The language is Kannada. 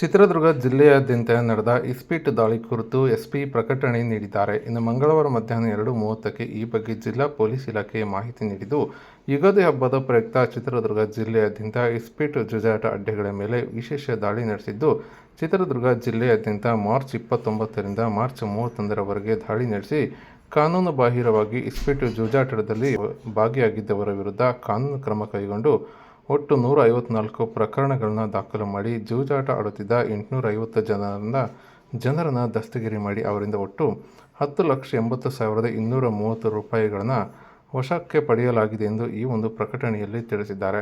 ಚಿತ್ರದುರ್ಗ ಜಿಲ್ಲೆಯಾದ್ಯಂತ ನಡೆದ ಇಸ್ಪೀಟ್ ದಾಳಿ ಕುರಿತು ಎಸ್ಪಿ ಪ್ರಕಟಣೆ ನೀಡಿದ್ದಾರೆ. ಇನ್ನು ಮಂಗಳವಾರ ಮಧ್ಯಾಹ್ನ ಎರಡು ಮೂವತ್ತಕ್ಕೆ ಈ ಬಗ್ಗೆ ಜಿಲ್ಲಾ ಪೊಲೀಸ್ ಇಲಾಖೆ ಮಾಹಿತಿ ನೀಡಿದ್ದು, ಯುಗಾದಿ ಹಬ್ಬದ ಪ್ರಯುಕ್ತ ಚಿತ್ರದುರ್ಗ ಜಿಲ್ಲೆಯಾದ್ಯಂತ ಇಸ್ಪೀಟ್ ಜುಜಾಟ ಅಡ್ಡೆಗಳ ಮೇಲೆ ವಿಶೇಷ ದಾಳಿ ನಡೆಸಿದ್ದು, ಚಿತ್ರದುರ್ಗ ಜಿಲ್ಲೆಯಾದ್ಯಂತ ಮಾರ್ಚ್ ಇಪ್ಪತ್ತೊಂಬತ್ತರಿಂದ ಮಾರ್ಚ್ ಮೂವತ್ತೊಂದರವರೆಗೆ ದಾಳಿ ನಡೆಸಿ, ಕಾನೂನು ಬಾಹಿರವಾಗಿ ಇಸ್ಪೀಟ್ ಜುಜಾಟದಲ್ಲಿ ಭಾಗಿಯಾಗಿದ್ದವರ ವಿರುದ್ಧ ಕಾನೂನು ಕ್ರಮ ಕೈಗೊಂಡು ಒಟ್ಟು ನೂರ ಐವತ್ನಾಲ್ಕು ಪ್ರಕರಣಗಳನ್ನು ದಾಖಲು ಮಾಡಿ ಜೂಜಾಟ ಆಡುತ್ತಿದ್ದ ಎಂಟುನೂರ ಐವತ್ತು ಜನರನ್ನ ಜನರನ್ನು ದಸ್ತಗಿರಿ ಮಾಡಿ ಅವರಿಂದ ಒಟ್ಟು ಹತ್ತು ಲಕ್ಷ ಎಂಬತ್ತು ಸಾವಿರದ ಇನ್ನೂರ ಮೂವತ್ತು ರೂಪಾಯಿಗಳನ್ನು ವಶಕ್ಕೆ ಪಡೆಯಲಾಗಿದೆ ಎಂದು ಈ ಒಂದು ಪ್ರಕಟಣೆಯಲ್ಲಿ ತಿಳಿಸಿದ್ದಾರೆ.